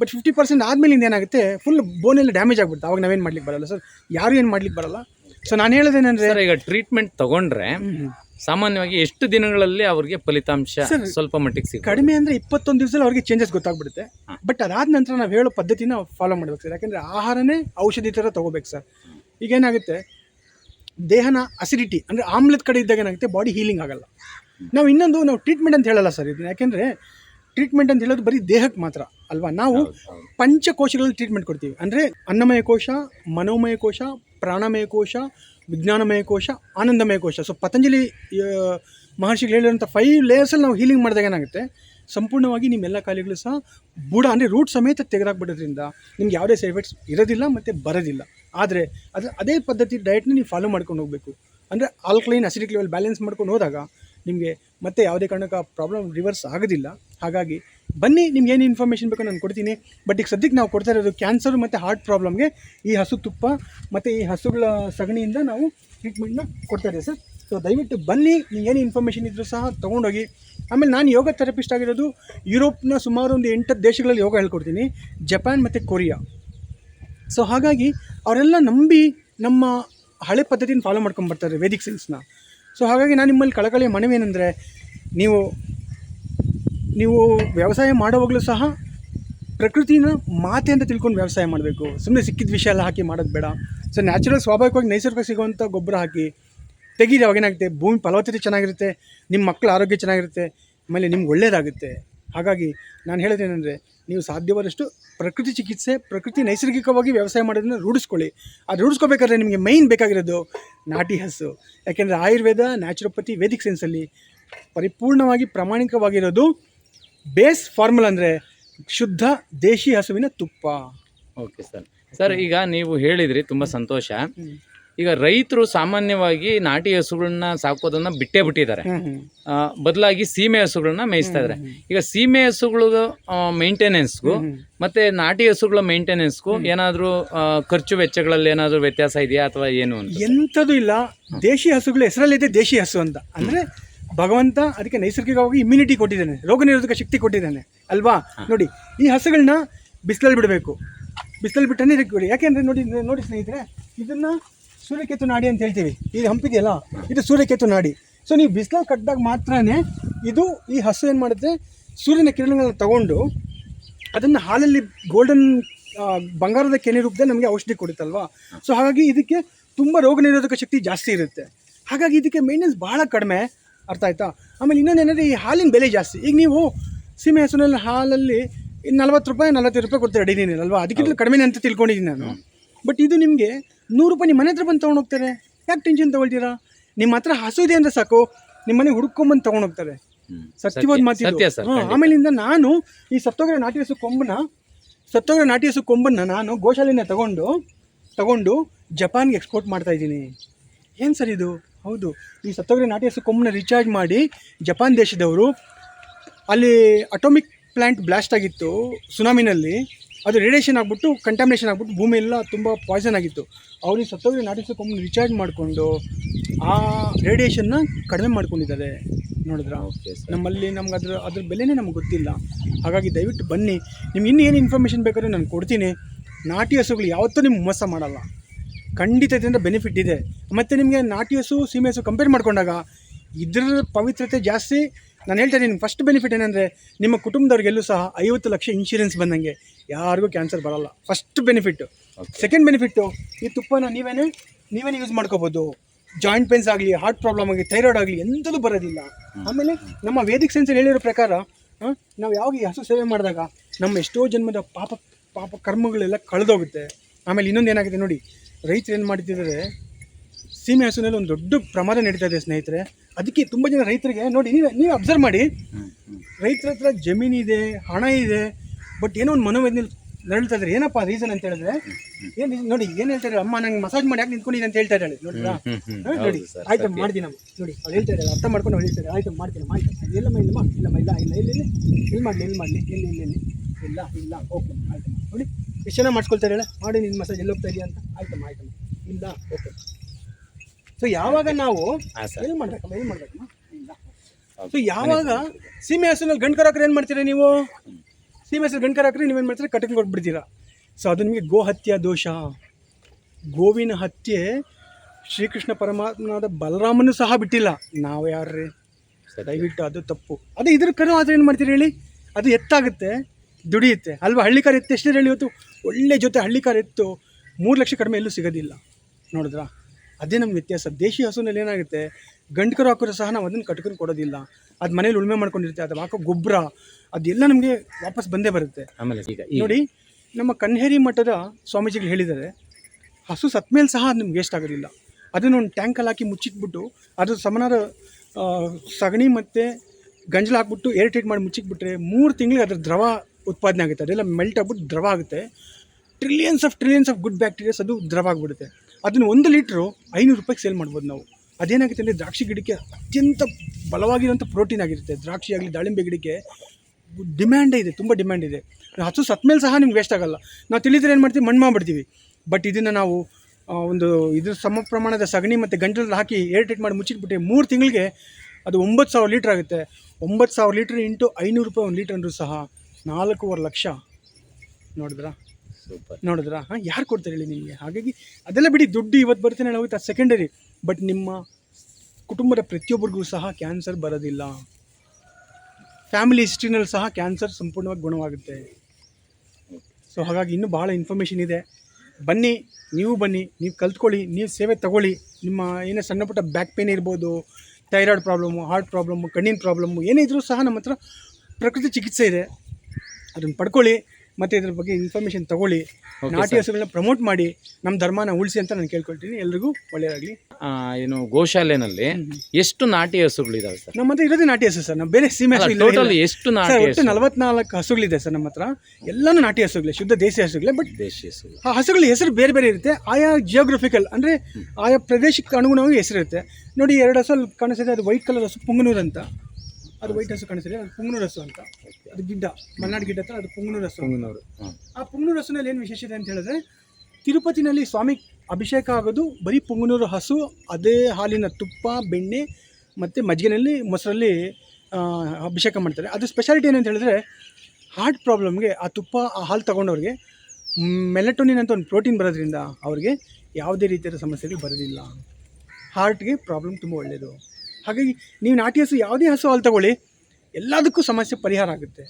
Speaker 2: ಬಟ್ ಫಿಫ್ಟಿ ಪರ್ಸೆಂಟ್ ಆದಮೇಲೆ ಏನಾಗುತ್ತೆ? ಫುಲ್ ಬೋನೆಲ್ಲ ಡ್ಯಾಮೇಜ್ ಆಗಿಬಿಡುತ್ತೆ. ಅವಾಗ ನಾವೇನು ಮಾಡ್ಲಿಕ್ಕೆ ಬರಲ್ಲ ಸರ್ ಯಾರು ಏನು ಮಾಡ್ಲಿಕ್ಕೆ ಬರಲ್ಲ? ಸೊ ನಾನು ಹೇಳೋದೇನೆಂದರೆ
Speaker 1: ಈಗ ಟ್ರೀಟ್ಮೆಂಟ್ ತಗೊಂಡ್ರೆ ಸಾಮಾನ್ಯವಾಗಿ ಎಷ್ಟು ದಿನಗಳಲ್ಲಿ ಅವ್ರಿಗೆ ಫಲಿತಾಂಶ ಸ್ವಲ್ಪ ಮಟ್ಟಿಗೆ ಸಿಗುತ್ತೆ?
Speaker 2: ಕಡಿಮೆ ಅಂದರೆ ಇಪ್ಪತ್ತೊಂದು ದಿವಸದಲ್ಲಿ ಅವ್ರಿಗೆ ಚೇಂಜಸ್ ಗೊತ್ತಾಗ್ಬಿಡುತ್ತೆ. ಬಟ್ ಅದಾದ ನಂತರ ನಾವು ಹೇಳೋ ಪದ್ಧತಿನ ಫಾಲೋ ಮಾಡ್ಬೇಕು ಸರ್. ಯಾಕೆಂದರೆ ಆಹಾರನೇ ಔಷಧಿ ಥರ ತಗೋಬೇಕು ಸರ್. ಈಗೇನಾಗುತ್ತೆ ದೇಹನ ಅಸಿಡಿಟಿ ಅಂದರೆ ಆಮ್ಲದ ಕಡೆ ಇದ್ದಾಗ ಏನಾಗುತ್ತೆ? ಬಾಡಿ ಹೀಲಿಂಗ್ ಆಗಲ್ಲ. ನಾವು ಇನ್ನೊಂದು ನಾವು ಟ್ರೀಟ್ಮೆಂಟ್ ಅಂತ ಹೇಳಲ್ಲ ಸರ್ ಇದನ್ನ. ಯಾಕೆಂದರೆ ಟ್ರೀಟ್ಮೆಂಟ್ ಅಂತ ಹೇಳೋದು ಬರೀ ದೇಹಕ್ಕೆ ಮಾತ್ರ ಅಲ್ವಾ? ನಾವು ಪಂಚಕೋಶಗಳಲ್ಲಿ ಟ್ರೀಟ್ಮೆಂಟ್ ಕೊಡ್ತೀವಿ. ಅಂದರೆ ಅನ್ನಮಯ ಕೋಶ ಮನೋಮಯ ಕೋಶ ಪ್ರಾಣಮಯ ಕೋಶ ವಿಜ್ಞಾನಮಯ ಕೋಶ ಆನಂದಮಯ ಕೋಶ ಸೊ ಪತಂಜಲಿ ಮಹರ್ಷಿಗಳು ಹೇಳಿರೋಂಥ ಫೈವ್ ಲೇಯರ್ಸಲ್ಲಿ ನಾವು ಹೀಲಿಂಗ್ ಮಾಡಿದಾಗ ಏನಾಗುತ್ತೆ? ಸಂಪೂರ್ಣವಾಗಿ ನಿಮ್ಮೆಲ್ಲ ಕಾಯಿಲೆಗಳು ಸಹ ಬುಡ, ಅಂದರೆ ರೂಟ್ ಸಮೇತ ತೆಗೆದಾಕ್ಬಿಡೋದ್ರಿಂದ ನಿಮ್ಗೆ ಯಾವುದೇ ಸೈಡ್ ಎಫೆಕ್ಟ್ಸ್ ಇರೋದಿಲ್ಲ ಮತ್ತು ಬರೋದಿಲ್ಲ. ಆದರೆ ಅದು ಅದೇ ಪದ್ಧತಿ ಡಯಟ್ನ ನೀವು ಫಾಲೋ ಮಾಡ್ಕೊಂಡು ಹೋಗಬೇಕು. ಅಂದರೆ ಆಲ್ಕ್ಲೈನ್ ಅಸಿಡಿಕ್ ಲೆವೆಲ್ ಬ್ಯಾಲೆನ್ಸ್ ಮಾಡ್ಕೊಂಡು ಹೋದಾಗ ನಿಮಗೆ ಮತ್ತೆ ಯಾವುದೇ ಕಾರಣಕ್ಕೆ ಪ್ರಾಬ್ಲಮ್ ರಿವರ್ಸ್ ಆಗೋದಿಲ್ಲ. ಹಾಗಾಗಿ ಬನ್ನಿ, ನಿಮ್ಗೆ ಏನು ಇನ್ಫಾರ್ಮೇಷನ್ ಬೇಕೋ ನಾನು ಕೊಡ್ತೀನಿ. ಬಟ್ ಈಗ ಸದ್ಯಕ್ಕೆ ನಾವು ಕೊಡ್ತಾ ಇರೋದು ಕ್ಯಾನ್ಸರ್ ಮತ್ತು ಹಾರ್ಟ್ ಪ್ರಾಬ್ಲಮ್ಗೆ ಈ ಹಸು ತುಪ್ಪ ಮತ್ತು ಈ ಹಸುಗಳ ಸಗಣಿಯಿಂದ ನಾವು ಟ್ರೀಟ್ಮೆಂಟ್ನ ಕೊಡ್ತಾ ಇದ್ದೀವಿ ಸರ್. ಸೊ ದಯವಿಟ್ಟು ಬನ್ನಿ ನೀವು ಏನು ಇನ್ಫಾರ್ಮೇಷನ್ ಇದ್ದರೂ ಸಹ ತೊಗೊಂಡೋಗಿ. ಆಮೇಲೆ ನಾನು ಯೋಗ ಥೆರಪಿಸ್ಟ್ ಆಗಿರೋದು ಯುರೋಪ್ನ ಸುಮಾರು ಒಂದು ಎಂಟು ದೇಶಗಳಲ್ಲಿ ಯೋಗ ಹೇಳ್ಕೊಡ್ತೀನಿ. ಜಪಾನ್ ಮತ್ತು ಕೊರಿಯಾ. ಸೊ ಹಾಗಾಗಿ ಅವರೆಲ್ಲ ನಂಬಿ ನಮ್ಮ ಹಳೆ ಪದ್ಧತಿನ ಫಾಲೋ ಮಾಡ್ಕೊಂಡು ಬರ್ತಾರೆ ವೇದಿಕ್ ಸೈನ್ಸ್ನ ಸೊ ಹಾಗಾಗಿ ನಾನು ನಿಮ್ಮಲ್ಲಿ ಕಳಕಳಿಯ ಮನವಿ ಏನಂದರೆ, ನೀವು ನೀವು ವ್ಯವಸಾಯ ಮಾಡೋವಾಗಲೂ ಸಹ ಪ್ರಕೃತಿನ ಮಾತೆ ಅಂತ ತಿಳ್ಕೊಂಡು ವ್ಯವಸಾಯ ಮಾಡಬೇಕು. ಸುಮ್ಮನೆ ಸಿಕ್ಕಿದ ವಿಷಯ ಎಲ್ಲ ಹಾಕಿ ಮಾಡೋದು ಬೇಡ. ಸೊ ನ್ಯಾಚುರಲ್ ಸ್ವಾಭಾವಿಕವಾಗಿ ನೈಸರ್ಗಿಕ ಸಿಗುವಂಥ ಗೊಬ್ಬರ ಹಾಕಿ ತೆಗೀರಿ ಅವಾಗೇನಾಗುತ್ತೆ ಭೂಮಿ ಫಲವತ್ತತೆ ಚೆನ್ನಾಗಿರುತ್ತೆ ನಿಮ್ಮ ಮಕ್ಕಳ ಆರೋಗ್ಯ ಚೆನ್ನಾಗಿರುತ್ತೆ, ಆಮೇಲೆ ನಿಮ್ಗೆ ಒಳ್ಳೆಯದಾಗುತ್ತೆ ಹಾಗಾಗಿ ನಾನು ಹೇಳೋದೇನೆಂದರೆ ನೀವು ಸಾಧ್ಯವಾದಷ್ಟು ಪ್ರಕೃತಿ ಚಿಕಿತ್ಸೆ, ಪ್ರಕೃತಿ ನೈಸರ್ಗಿಕವಾಗಿ ವ್ಯವಸಾಯ ಮಾಡೋದನ್ನು ರೂಢಿಸ್ಕೊಳ್ಳಿ. ಅದು ರೂಢಿಸ್ಕೋಬೇಕಾದ್ರೆ ನಿಮಗೆ ಮೈನ್ ಬೇಕಾಗಿರೋದು ನಾಟಿ ಹಸು. ಯಾಕೆಂದರೆ ಆಯುರ್ವೇದ ನ್ಯಾಚುರೋಪತಿ ವೇದಿಕ್ ಸೈನ್ಸಲ್ಲಿ ಪರಿಪೂರ್ಣವಾಗಿ ಪ್ರಾಮಾಣಿಕವಾಗಿರೋದು ಬೇಸ್ ಫಾರ್ಮುಲಾ ಅಂದರೆ ಶುದ್ಧ ದೇಶಿ ಹಸುವಿನ ತುಪ್ಪ.
Speaker 1: Okay sir. ಸರ್ ಈಗ ನೀವು ಹೇಳಿದ್ರಿ ತುಂಬ ಸಂತೋಷ. ಈಗ ರೈತರು ಸಾಮಾನ್ಯವಾಗಿ ನಾಟಿ ಹಸುಗಳನ್ನ ಸಾಕೋದನ್ನ ಬಿಟ್ಟೇ ಬಿಟ್ಟಿದ್ದಾರೆ. ಬದಲಾಗಿ ಸೀಮೆ ಹಸುಗಳನ್ನ ಮೇಯಿಸ್ತಾ ಇದ್ದಾರೆ ಈಗ ಸೀಮೆ ಹಸುಗಳ ಮೇಂಟೆನೆನ್ಸ್ಗೂ ಮತ್ತೆ ನಾಟಿ ಹಸುಗಳ ಮೇಂಟೆನೆನ್ಸ್ಗೂ ಏನಾದರೂ ಖರ್ಚು ವೆಚ್ಚಗಳಲ್ಲಿ ಏನಾದರೂ ವ್ಯತ್ಯಾಸ ಇದೆಯಾ ಅಥವಾ ಏನು
Speaker 2: ಎಂಥದ್ದು ಇಲ್ಲ. ದೇಶಿ ಹಸುಗಳ ಹೆಸರಲ್ಲಿದೆ ದೇಶಿ ಹಸು ಅಂತ. ಅಂದರೆ ಭಗವಂತ ಅದಕ್ಕೆ ನೈಸರ್ಗಿಕವಾಗಿ ಇಮ್ಯುನಿಟಿ ಕೊಟ್ಟಿದ್ದಾನೆ ರೋಗ ನಿರೋಧಕ ಶಕ್ತಿ ಕೊಟ್ಟಿದ್ದಾನೆ ಅಲ್ವಾ? ನೋಡಿ ಈ ಹಸುಗಳನ್ನ ಬಿಸಿಲಲ್ಲಿ ಬಿಡಬೇಕು. ಬಿಸಿಲಲ್ಲಿ ಬಿಟ್ಟನೆ ಇದಕ್ಕೆ ಬಿಡಿ ಯಾಕೆಂದರೆ ನೋಡಿ ನೋಡಿ ಸ್ನೇಹಿತರೆ ಇದನ್ನ ಸೂರ್ಯಕೇತು ನಾಡಿ ಅಂತ ಹೇಳ್ತೀವಿ. ಇದು ಹಂಪಿದೆಯಲ್ಲ? ಇದು ಸೂರ್ಯಕೇತು ನಾಡಿ. ಸೊ ನೀವು ಬಿಸಿಲಲ್ಲಿ ಕಟ್ಟಿದಾಗ ಮಾತ್ರನೇ ಇದು ಈ ಹಸು ಏನು ಮಾಡುತ್ತೆ? ಸೂರ್ಯನ ಕಿರಣಗಳನ್ನ ತಗೊಂಡು ಅದನ್ನು ಹಾಲಲ್ಲಿ ಗೋಲ್ಡನ್ ಬಂಗಾರದ ಕೆನೆ ರೂಪದಲ್ಲಿ ನಮಗೆ ಔಷಧಿ ಕೊಡುತ್ತಲ್ವಾ ಸೊ ಹಾಗಾಗಿ ಇದಕ್ಕೆ ತುಂಬ ರೋಗ ನಿರೋಧಕ ಶಕ್ತಿ ಜಾಸ್ತಿ ಇರುತ್ತೆ. ಹಾಗಾಗಿ ಇದಕ್ಕೆ ಮೇಂಟೆನೆನ್ಸ್ ಭಾಳ ಕಡಿಮೆ. ಅರ್ಥ ಆಯ್ತಾ? ಆಮೇಲೆ ಇನ್ನೊಂದು ಏನಂದರೆ ಈ ಹಾಲಿನ ಬೆಲೆ ಜಾಸ್ತಿ. ಈಗ ನೀವು ಸೀಮೆ ಹಸುನಲ್ಲಿ ಹಾಲಲ್ಲಿ ನಲ್ವತ್ತು ರೂಪಾಯಿ ನಲ್ವತ್ತೈದು ರೂಪಾಯಿ ಕೊಡ್ತಾರೆ ಅಡಿನೀನು ಅಲ್ವಾ? ಅದಕ್ಕಿಂತ ಕಡಿಮೆ ಅಂತ ತಿಳ್ಕೊಂಡಿದ್ದೀನಿ ನಾನು. ಬಟ್ ಇದು ನಿಮಗೆ ನೂರು ರೂಪಾಯಿ ನಿಮ್ಮ ಮನೆ ಹತ್ರ ಬಂದು ತೊಗೊಂಡೋಗ್ತಾರೆ. ಯಾಕೆ ಟೆನ್ಷನ್ ತೊಗೊಳ್ತೀರಾ? ನಿಮ್ಮ ಹತ್ರ ಹಸು ಇದೆ ಅಂದರೆ ಸಾಕು. ನಿಮ್ಮ ಮನೆ ಹುಡ್ಕೊಂಬಂದು ತೊಗೊಂಡೋಗ್ತಾರೆ.
Speaker 1: ಹೋಗ್ತಾರೆ
Speaker 2: ಸತ್ಯವಾದ
Speaker 1: ಮಾತು
Speaker 2: ಹಾ. ಆಮೇಲಿಂದ ನಾನು ಈ ಸತ್ತೋಗ್ರೆ ನಾಟಿ ಹಸು ಕೊಂಬನ್ನ ಸತ್ತೋಗ್ರೆ ನಾಟಿ ಹಸು ಕೊಂಬನ್ನ ನಾನು ಗೋಶಾಲೆನ ತಗೊಂಡು ತಗೊಂಡು ಜಪಾನ್ಗೆ ಎಕ್ಸ್ಪೋರ್ಟ್ ಮಾಡ್ತಾ ಇದ್ದೀನಿ. ಏನು ಸರ್ ಇದು? ಹೌದು. ಈ ಸತ್ತೋಗಿರೋ ನಾಟಿ ಹಸು ಕೊಂಬನ್ನ ರೀಚಾರ್ಜ್ ಮಾಡಿ ಜಪಾನ್ ದೇಶದವರು ಅಲ್ಲಿ ಅಟೋಮಿಕ್ ಪ್ಲ್ಯಾಂಟ್ ಬ್ಲಾಸ್ಟ್ ಆಗಿತ್ತು ಸುನಾಮಿನಲ್ಲಿ ಅದು ರೇಡಿಯೇಷನ್ ಆಗಿಬಿಟ್ಟು ಕಂಟಾಮಿನೇಷನ್ ಆಗಿಬಿಟ್ಟು ಭೂಮಿ ಎಲ್ಲ ತುಂಬ ಪಾಯ್ಸನ್ ಆಗಿತ್ತು. ಅವ್ರಿಗೆ ಸತ್ತೋಗಿರೋ ನಾಟಿ ಹಸು ಕೊಮ್ಮನ ರಿಚಾರ್ಜ್ ಮಾಡಿಕೊಂಡು ಆ ರೇಡಿಯೇಷನ್ನ ಕಡಿಮೆ ಮಾಡ್ಕೊಂಡಿದ್ದಾರೆ. ನೋಡಿದ್ರ?
Speaker 1: ಓಕೆ
Speaker 2: ನಮ್ಮಲ್ಲಿ ನಮ್ಗೆ ಅದ್ರ ಅದ್ರ ಬೆಲೆನೇ ನಮ್ಗೆ ಗೊತ್ತಿಲ್ಲ. ಹಾಗಾಗಿ ದಯವಿಟ್ಟು ಬನ್ನಿ. ನಿಮ್ಗೆ ಇನ್ನೂ ಏನು ಇನ್ಫಾರ್ಮೇಷನ್ ಬೇಕಾದ್ರೆ ನಾನು ಕೊಡ್ತೀನಿ. ನಾಟಿ ಹಸುಗಳು ಯಾವತ್ತೂ ನಿಮ್ಗೆ ಮೋಸ ಮಾಡಲ್ಲ. ಖಂಡಿತ ಇದರಿಂದ ಬೆನಿಫಿಟ್ ಇದೆ. ಮತ್ತು ನಿಮಗೆ ನಾಟಿ ಹಸು ಸೀಮೆ ಹಸು ಕಂಪೇರ್ ಮಾಡಿಕೊಂಡಾಗ ಇದ್ರ ಪವಿತ್ರತೆ ಜಾಸ್ತಿ. ನಾನು ಹೇಳ್ತೇನೆ ನಿಮ್ಗೆ ಫಸ್ಟ್ ಬೆನಿಫಿಟ್ ಏನಂದರೆ ನಿಮ್ಮ ಕುಟುಂಬದವ್ರಿಗೆಲ್ಲೂ ಸಹ ಐವತ್ತು ಲಕ್ಷ ಇನ್ಶೂರೆನ್ಸ್ ಬಂದಂಗೆ ಯಾರಿಗೂ ಕ್ಯಾನ್ಸರ್ ಬರಲ್ಲ. ಫಸ್ಟ್ ಬೆನಿಫಿಟ್ಟು ಸೆಕೆಂಡ್ ಬೆನಿಫಿಟ್ಟು ಈ ತುಪ್ಪನ ನೀವೇನೇ ನೀವೇನೇ ಯೂಸ್ ಮಾಡ್ಕೋಬೋದು. ಜಾಯಿಂಟ್ ಪೇನ್ಸ್ ಆಗಲಿ ಹಾರ್ಟ್ ಪ್ರಾಬ್ಲಮ್ ಆಗಲಿ ಥೈರಾಯ್ಡ್ ಆಗಲಿ ಎಂಥದ್ದು ಬರೋದಿಲ್ಲ. ಆಮೇಲೆ ನಮ್ಮ ವೇದಿಕ್ ಸೆನ್ಸಲ್ಲಿ ಹೇಳಿರೋ ಪ್ರಕಾರ ನಾವು ಯಾವಾಗ ಈ ಹಸು ಸೇವೆ ಮಾಡಿದಾಗ ನಮ್ಮ ಎಷ್ಟೋ ಜನ್ಮದ ಪಾಪ ಪಾಪ ಕರ್ಮಗಳೆಲ್ಲ ಕಳೆದೋಗುತ್ತೆ. ಆಮೇಲೆ ಇನ್ನೊಂದು ಏನಾಗಿದೆ ನೋಡಿ ರೈತರು ಏನು ಮಾಡ್ತಿದ್ದಾರೆ ಸೀಮೆ ಹಸುನಲ್ಲಿ ಒಂದು ದೊಡ್ಡ ಪ್ರಮಾದ ನಡೀತಾ ಇದೆ ಸ್ನೇಹಿತರೆ ಅದಕ್ಕೆ ತುಂಬ ಜನ ರೈತರಿಗೆ ನೋಡಿ ನೀವು ನೀವು ಅಬ್ಸರ್ವ್ ಮಾಡಿ ರೈತರ ಹತ್ರ ಜಮೀನಿದೆ ಹಣ ಇದೆ ಬಟ್ ಏನೋ ಒಂದು ಮನೋವೇದನೆ ನರಳ್ತಾ ಇದ್ದಾರೆ ಏನಪ್ಪ ರೀಸನ್ ಅಂತ ಹೇಳಿದ್ರೆ ಏನು ನೋಡಿ ಏನು ಹೇಳ್ತಾರೆ ಅಮ್ಮ ನಂಗೆ ಮಸಾಜ್ ಮಾಡಿ ಯಾಕೆ ನಿಂತ್ಕೊಂಡಿದೆ ಅಂತ ಹೇಳ್ತಾ ಇದ್ದಾಳೆ ನೋಡಿ
Speaker 1: ಸರ್
Speaker 2: ಆಯ್ತು ಮಾಡ್ತೀನಿ ನೋಡಿ ಅವ್ರು ಹೇಳ್ತಾ ಇದ್ದಾರೆ ಅರ್ಥ ಮಾಡ್ಕೊಂಡು ಅವ್ರು ಹೇಳ್ತಾರೆ ಆಯ್ತು ಮಾಡ್ತೀನಿ ಆಯ್ತು ಇಲ್ಲಮ್ಮ ಇಲ್ಲಮ್ಮ ಇಲ್ಲಮ್ಮ ಇಲ್ಲ ಇಲ್ಲ ಇಲ್ಲ ಇಲ್ಲ ಇಲ್ಲಿ ಮಾಡಲಿ ಇಲ್ಲಿ ಮಾಡಲಿ ಇಲ್ಲಿ ಇಲ್ಲಿ ಇಲ್ಲಿ ಇಲ್ಲ ಇಲ್ಲ ಓಕೆ ಆಯ್ತು ನೋಡಿ ಎಷ್ಟು ಜನ ಮಾಡ್ಸ್ಕೊಳ್ತಾರೆ ಹೇಳ? ಮಾಡಿ ನಿನ್ನ ಮಸಾಜ್ ಎಲ್ಲಿ ಹೋಗ್ತಾ ಇದೆಯಾ ಅಂತ. ಆಯ್ತಮ್ಮ ಆಯ್ತಮ್ಮ ಇಲ್ಲ ಓಕೆ ಸೊ ಯಾವಾಗ ನಾವು ಏನು ಮಾಡ್ಬೇಕಮ್ಮ ಏನು ಮಾಡ್ಬೇಕಮ್ಮ ಇಲ್ಲ ಸೊ ಯಾವಾಗ ಸೀಮೆ ಹಸುನಲ್ಲಿ ಗಂಡು ಕರಾಕ್ರೆ ಏನು ಮಾಡ್ತೀರಾ ನೀವು? ಸೀಮೆ ಹಸು ಗಂಡು ಕರಾಕ್ರೆ ನೀವೇನು ಮಾಡ್ತೀರಾ? ಕಟ್ಕೊಂಡು ಕೊಟ್ಬಿಡ್ತೀರಾ. ಸೊ ಅದು ನಿಮಗೆ ಗೋ ಹತ್ಯೆ ದೋಷ. ಗೋವಿನ ಹತ್ಯೆ ಶ್ರೀಕೃಷ್ಣ ಪರಮಾತ್ಮನಾದ ಬಲರಾಮನು ಸಹ ಬಿಟ್ಟಿಲ್ಲ. ನಾವು ಯಾರ್ರಿ? ದಯವಿಟ್ಟು ಅದು ತಪ್ಪು. ಅದೇ ಇದ್ರ ಕರು ಆದರೆ ಏನು ಮಾಡ್ತೀರಿ ಹೇಳಿ? ಅದು ಎತ್ತಾಗುತ್ತೆ. ದುಡಿಯುತ್ತೆ. ಅಲ್ವಾ? ಹಳ್ಳಿಕಾರ ಎತ್ತು ಎಷ್ಟೇ ಹೇಳಿ ಇವತ್ತು? ಒಳ್ಳೆ ಜೊತೆ ಹಳ್ಳಿಕಾರ ಎತ್ತು ಮೂರು ಲಕ್ಷ ಕಡಿಮೆ ಎಲ್ಲೂ ಸಿಗೋದಿಲ್ಲ. ನೋಡಿದ್ರಾ? ಅದೇ ನಮ್ಮ ವ್ಯತ್ಯಾಸ. ದೇಶಿ ಹಸುನಲ್ಲಿ ಏನಾಗುತ್ತೆ? ಗಂಟಕರು ಹಾಕಿದ್ರೆ ಸಹ ನಾವು ಅದನ್ನು ಕಟ್ಕೊಂಡು ಕೊಡೋದಿಲ್ಲ. ಅದು ಮನೇಲಿ ಉಳುಮೆ ಮಾಡ್ಕೊಂಡಿರುತ್ತೆ ಅದು ಹಾಕೋ ಗೊಬ್ಬರ ಅದೆಲ್ಲ ನಮಗೆ ವಾಪಸ್ ಬಂದೇ ಬರುತ್ತೆ.
Speaker 1: ಆಮೇಲೆ ಈಗ
Speaker 2: ನೋಡಿ ನಮ್ಮ ಕಣ್ಹೇರಿ ಮಠದ ಸ್ವಾಮೀಜಿಗಳು ಹೇಳಿದ್ದಾರೆ ಹಸು ಸತ್ತ ಮೇಲೆ ಸಹ ಅದು ನಿಮ್ಗೆ ವೇಸ್ಟ್ ಆಗೋದಿಲ್ಲ. ಅದನ್ನು ಒಂದು ಟ್ಯಾಂಕಲ್ಲಿ ಹಾಕಿ ಮುಚ್ಚಿಟ್ಬಿಟ್ಟು ಅದ್ರ ಸಮನಾದ ಸಗಣಿ ಮತ್ತು ಗಂಜಲ ಹಾಕ್ಬಿಟ್ಟು ಏರ್ ಟ್ರೀಟ್ ಮಾಡಿ ಮುಚ್ಚಿಟ್ಬಿಟ್ರೆ ಮೂರು ತಿಂಗಳಿಗೆ ಅದ್ರ ದ್ರವ ಉತ್ಪಾದನೆ ಆಗುತ್ತೆ. ಅದೆಲ್ಲ ಮೆಲ್ಟ್ ಆಗ್ಬಿಟ್ಟು ದ್ರವ ಆಗುತ್ತೆ. Trillions of trillions of good bacterias ಅದು ದ್ರವ ಆಗಿಬಿಡುತ್ತೆ. ಅದನ್ನು ಒಂದು ಲೀಟ್ರು ಐನೂರು ರೂಪಾಯಿಗೆ ಸೇಲ್ ಮಾಡ್ಬೋದು ನಾವು. ಅದೇನಾಗುತ್ತೆ ಅಂದರೆ ದ್ರಾಕ್ಷಿ ಗಿಡಕ್ಕೆ ಅತ್ಯಂತ ಬಲವಾಗಿರುವಂಥ ಪ್ರೋಟೀನ್ ಆಗಿರುತ್ತೆ. ದ್ರಾಕ್ಷಿ ಆಗಲಿ, ದಾಳಿಂಬೆ ಗಿಡಕ್ಕೆ ಡಿಮ್ಯಾಂಡ್ ಇದೆ, ತುಂಬ ಡಿಮ್ಯಾಂಡ್ ಇದೆ. ಹಸು ಸತ್ತ ಮೇಲೆ ಸಹ ನಿಮ್ಗೆ ವೇಸ್ಟ್ ಆಗೋಲ್ಲ. ನಾವು ತಿಳಿದ್ರೆ ಏನು ಮಾಡ್ತೀವಿ? ಮಣ್ಣು ಮಾಡಿಬಿಡ್ತೀವಿ ಬಟ್ ಇದನ್ನು ನಾವು ಒಂದು ಇದ್ರ ಸಮ ಪ್ರಮಾಣದ ಸಗಣಿ ಮತ್ತು ಗಂಟಲಲ್ಲಿ ಹಾಕಿ ಏರ್ ಟೈಟ್ ಮಾಡಿ ಮುಚ್ಚಿಟ್ಬಿಟ್ಟೆ ಮೂರು ತಿಂಗಳಿಗೆ ಅದು ಒಂಬತ್ತು ಸಾವಿರ ಲೀಟ್ರ್ ಆಗುತ್ತೆ. ಒಂಬತ್ತು ಸಾವಿರ ಲೀಟ್ರ್ ಇಂಟು ಐನೂರು ರೂಪಾಯಿ ಒಂದು ಲೀಟ್ರ್ ಅಂದರೂ ಸಹ ನಾಲ್ಕೂವರೆ ಲಕ್ಷ. ನೋಡಿದ್ರಾ?
Speaker 1: ಸೂಪರ್.
Speaker 2: ನೋಡಿದ್ರಾ? ಹಾಂ ಯಾರು ಕೊಡ್ತಾರೆ ಹೇಳಿ ನಿಮಗೆ? ಹಾಗಾಗಿ ಅದೆಲ್ಲ ಬಿಡಿ ದುಡ್ಡು ಇವತ್ತು ಬರ್ತಾನೆ ಹೇಳಿ ಹೋಗುತ್ತೆ ಅದು ಸೆಕೆಂಡರಿ ಬಟ್ ನಿಮ್ಮ ಕುಟುಂಬದ ಪ್ರತಿಯೊಬ್ಬರಿಗೂ ಸಹ ಕ್ಯಾನ್ಸರ್ ಬರೋದಿಲ್ಲ. ಫ್ಯಾಮಿಲಿ ಹಿಸ್ಟ್ರಿನಲ್ಲಿ ಸಹ ಕ್ಯಾನ್ಸರ್ ಸಂಪೂರ್ಣವಾಗಿ ಗುಣವಾಗುತ್ತೆ. ಸೊ ಹಾಗಾಗಿ ಇನ್ನೂ ಭಾಳ ಇನ್ಫಾರ್ಮೇಷನ್ ಇದೆ. ಬನ್ನಿ ನೀವು ಬನ್ನಿ ನೀವು ಕಲ್ತ್ಕೊಳ್ಳಿ ನೀವು ಸೇವೆ ತಗೊಳ್ಳಿ. ನಿಮ್ಮ ಏನೇ ಸಣ್ಣ ಪುಟ್ಟ ಬ್ಯಾಕ್ ಪೇನ್ ಇರ್ಬೋದು ಥೈರಾಯ್ಡ್ ಪ್ರಾಬ್ಲಮ್ಮು ಹಾರ್ಟ್ ಪ್ರಾಬ್ಲಮ್ಮು ಕಣ್ಣಿನ ಪ್ರಾಬ್ಲಮ್ಮು ಏನೇ ಇದ್ದರೂ ಸಹ ನಮ್ಮ ಹತ್ರ ಪ್ರಕೃತಿ ಚಿಕಿತ್ಸೆ ಇದೆ. ಅದನ್ನು ಪಡ್ಕೊಳ್ಳಿ ಮತ್ತು ಇದ್ರ ಬಗ್ಗೆ ಇನ್ಫಾರ್ಮೇಷನ್ ತಗೊಳ್ಳಿ ನಾಟಿ. ಹಸುಗಳನ್ನ ಪ್ರಮೋಟ್ ಮಾಡಿ ನಮ್ಮ ಧರ್ಮನ ಉಳಿಸಿ ಅಂತ ನಾನು ಕೇಳ್ಕೊಳ್ತೀನಿ. ಎಲ್ರಿಗೂ ಒಳ್ಳೆಯದಾಗಲಿ.
Speaker 1: ಆ, ಏನು ಗೋಶಾಲೆನಲ್ಲಿ ಎಷ್ಟು ನಾಟಿ ಹಸುಗಳಿದಾವೆ ಸರ್
Speaker 2: ನಮ್ಮ ಹತ್ರ ಇರೋದೇ ನಾಟಿ ಹಸು ಸರ್ ನಮ್ಮ ಬೇರೆ ಸೀಮೆ ಹಸು ಇಲ್ಲ.
Speaker 1: ಟೋಟಲ್ ಎಷ್ಟು
Speaker 2: ಸರ್
Speaker 1: ನಾಟಿ
Speaker 2: ಒಟ್ಟು ನಲವತ್ನಾಲ್ಕು ಹಸುಗಳಿದೆ ಸರ್ ನಮ್ಮ ಹತ್ರ. ಎಲ್ಲನೂ ನಾಟಿ ಹಸುಗಳೇ ಶುದ್ಧ ದೇಸಿ ಹಸುಗಳೇ ಬಟ್
Speaker 1: ದೇಶಿ ಹಸು
Speaker 2: ಆ ಹಸುಗಳ ಹೆಸರು ಬೇರೆ ಬೇರೆ ಇರುತ್ತೆ. ಆಯಾ ಜಿಯೋಗ್ರಫಿಕಲ್ ಅಂದರೆ ಆಯಾ ಪ್ರದೇಶಕ್ಕೆ ಅನುಗುಣವಾಗಿ ಹೆಸರಿರುತ್ತೆ. ನೋಡಿ ಎರಡು ಹಸು ಅಲ್ಲಿ ಕಾಣಿಸ್ತಿದೆ ಅದು ವೈಟ್ ಕಲರ್ ಹಸು ಪುಂಗನೂರು ಅಂತ. ಅದು ವೈಟ್ ಹಸು ಕಾಣಿಸ್ತಾರೆ ಅದು ಪುಂಗನೂರು ಹಸು ಅಂತ. ಅದು ಗಿಡ್ಡ ಮಲ್ನಾಡು ಗಿಡ್ಡ ಹತ್ರ ಅದು ಪುಂಗನೂರು ಹಸು.
Speaker 1: ಪುಂಗನೂರು
Speaker 2: ಆ ಪುಂಗನೂರು ಹಸುನಲ್ಲಿ ಏನು ವಿಶೇಷತೆ ಅಂತ ಹೇಳಿದ್ರೆ ತಿರುಪತಿನಲ್ಲಿ ಸ್ವಾಮಿ ಅಭಿಷೇಕ ಆಗೋದು ಬರೀ ಪುಂಗನೂರು ಹಸು ಅದೇ ಹಾಲಿನ ತುಪ್ಪ ಬೆಣ್ಣೆ ಮತ್ತು ಮಜ್ಜಿಗೆನಲ್ಲಿ ಮೊಸರಲ್ಲಿ ಅಭಿಷೇಕ ಮಾಡ್ತಾರೆ. ಅದು ಸ್ಪೆಷಾಲಿಟಿ ಏನಂತ ಹೇಳಿದ್ರೆ ಹಾರ್ಟ್ ಪ್ರಾಬ್ಲಮ್ಗೆ ಆ ತುಪ್ಪ ಆ ಹಾಲು ತೊಗೊಂಡವ್ರಿಗೆ ಮೆಲೆಟೋನಿನ್ ಅಂತ ಒಂದು ಪ್ರೋಟೀನ್ ಬರೋದ್ರಿಂದ ಅವ್ರಿಗೆ ಯಾವುದೇ ರೀತಿಯ ಸಮಸ್ಯೆಗಳು ಬರೋದಿಲ್ಲ. ಹಾರ್ಟ್ಗೆ ಪ್ರಾಬ್ಲಮ್ ತುಂಬ ಒಳ್ಳೆಯದು ಹಾಗಾಗಿ ನೀವು ನಾಟಿ ಹಸು ಯಾವುದೇ ಹಸು ಅಲ್ಲಿ ತಗೊಳ್ಳಿ ಎಲ್ಲದಕ್ಕೂ ಸಮಸ್ಯೆ ಪರಿಹಾರ ಆಗುತ್ತೆ.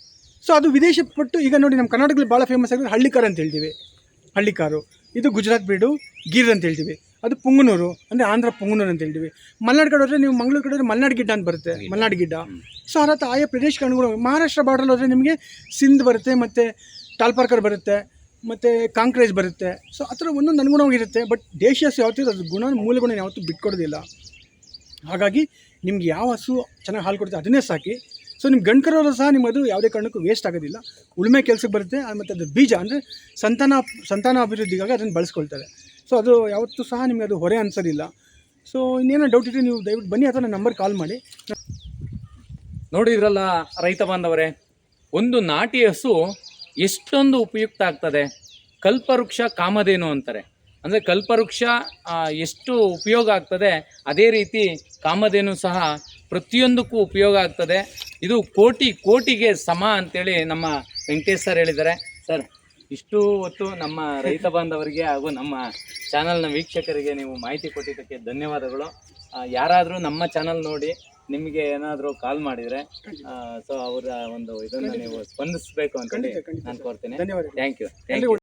Speaker 2: ಸೊ ಅದು ವಿದೇಶ ಪಟ್ಟು ಈಗ ನೋಡಿ ನಮ್ಮ ಕರ್ನಾಟಕದಲ್ಲಿ ಭಾಳ ಫೇಮಸ್ ಆಗಿದೆ ಹಳ್ಳಿಕಾರ್ ಅಂತ ಹೇಳ್ತೀವಿ. ಹಳ್ಳಿಕಾರು. ಇದು ಗುಜರಾತ್ ಬೀಡು ಗೀರ್ ಅಂತ ಹೇಳ್ತೀವಿ. ಅದು ಪುಂಗನೂರು ಅಂದರೆ ಆಂಧ್ರ ಪುಂಗನೂರು ಅಂತ ಹೇಳ್ತೀವಿ. ಮಲ್ನಾಡು ಕಡೆ ಹೋದರೆ ನೀವು ಮಂಗಳೂರು ಕಡೆ ಹೋದರೆ ಮಲ್ನಾಡು ಗಿಡ್ಡ ಅಂತ ಬರುತ್ತೆ ಮಲ್ನಾಡು ಗಿಡ್ಡ. ಸೊ ಅರ್ಥ ಆಯಾ ಪ್ರದೇಶಕ್ಕೆ ಅನುಗುಣ ಮಹಾರಾಷ್ಟ್ರ ಬಾರ್ಡರ್ ಹೋದರೆ ನಿಮಗೆ ಸಿಂಧ್ ಬರುತ್ತೆ ಮತ್ತು ಟಾಲ್ಪಾರ್ಕರ್ ಬರುತ್ತೆ ಮತ್ತು ಕಾಂಕ್ರೇಜ್ ಬರುತ್ತೆ. ಸೊ ಆ ಥರ ಒಂದೊಂದು ಅನುಗುಣವಾಗಿರುತ್ತೆ ಬಟ್ ದೇಶೀಯ ಹಸು ಯಾವತ್ತೂ ಅದು ಗುಣ ಮೂಲ ಗುಣ ಯಾವತ್ತೂ ಬಿಟ್ಕೊಡೋದಿಲ್ಲ. ಹಾಗಾಗಿ ನಿಮ್ಗೆ ಯಾವ ಹಸು ಚೆನ್ನಾಗಿ ಹಾಲು ಕೊಡುತ್ತೆ ಅದನ್ನೇ ಸಾಕಿ. ಸೊ ನಿಮ್ಮ ಗಂಡ್ಕರೋರು ಸಹ ನಿಮ್ಮದು ಯಾವುದೇ ಕಾರಣಕ್ಕೂ ವೇಸ್ಟ್ ಆಗೋದಿಲ್ಲ. ಉಳುಮೆ ಕೆಲಸಕ್ಕೆ ಬರುತ್ತೆ ಮತ್ತು ಅದು ಬೀಜ ಅಂದರೆ ಸಂತಾನ ಸಂತಾನ ಅಭಿವೃದ್ಧಿಗಾಗಿ ಅದನ್ನು ಬಳಸ್ಕೊಳ್ತಾರೆ. ಸೊ ಅದು ಯಾವತ್ತೂ ಸಹ ನಿಮಗೆ ಅದು ಹೊರೆ ಅನ್ಸೋದಿಲ್ಲ. ಸೊ ಇನ್ನೇನೋ ಡೌಟ್ ಇದ್ದರೆ ನೀವು ದಯವಿಟ್ಟು ಬನ್ನಿ ಅಥವಾ ನನ್ನ ನಂಬರ್ ಕಾಲ್ ಮಾಡಿ.
Speaker 1: ನೋಡಿದ್ರಲ್ಲ ರೈತ ಬಾಂಧವರೇ, ಒಂದು ನಾಟಿ ಹಸು ಎಷ್ಟೊಂದು ಉಪಯುಕ್ತ ಆಗ್ತದೆ. ಕಲ್ಪವೃಕ್ಷ ಕಾಮಧೇನು ಅಂತಾರೆ. ಅಂದರೆ ಕಲ್ಪವೃಕ್ಷ ಎಷ್ಟು ಉಪಯೋಗ ಆಗ್ತದೆ ಅದೇ ರೀತಿ ಕಾಮಧೇನು ಸಹ ಪ್ರತಿಯೊಂದಕ್ಕೂ ಉಪಯೋಗ ಆಗ್ತದೆ. ಇದು ಕೋಟಿ ಕೋಟಿಗೆ ಸಮ ಅಂತೇಳಿ ನಮ್ಮ ವೆಂಕಟೇಶ್ ಸರ್ ಹೇಳಿದ್ದಾರೆ. ಸರ್ ಇಷ್ಟು ಹೊತ್ತು ನಮ್ಮ ರೈತ ಬಾಂಧವರಿಗೆ ಹಾಗೂ ನಮ್ಮ ಚಾನಲ್ನ ವೀಕ್ಷಕರಿಗೆ ನೀವು ಮಾಹಿತಿ ಕೊಟ್ಟಿದ್ದಕ್ಕೆ ಧನ್ಯವಾದಗಳು. ಯಾರಾದರೂ ನಮ್ಮ ಚಾನಲ್ ನೋಡಿ ನಿಮಗೆ ಏನಾದರೂ ಕಾಲ್ ಮಾಡಿದರೆ ಸೊ ಅವರ ಒಂದು ಇದನ್ನು ನೀವು ಸ್ಪಂದಿಸಬೇಕು ಅಂತೇಳಿ ನಾನು ಕೋರ್ತೇನೆ. Thank you thank you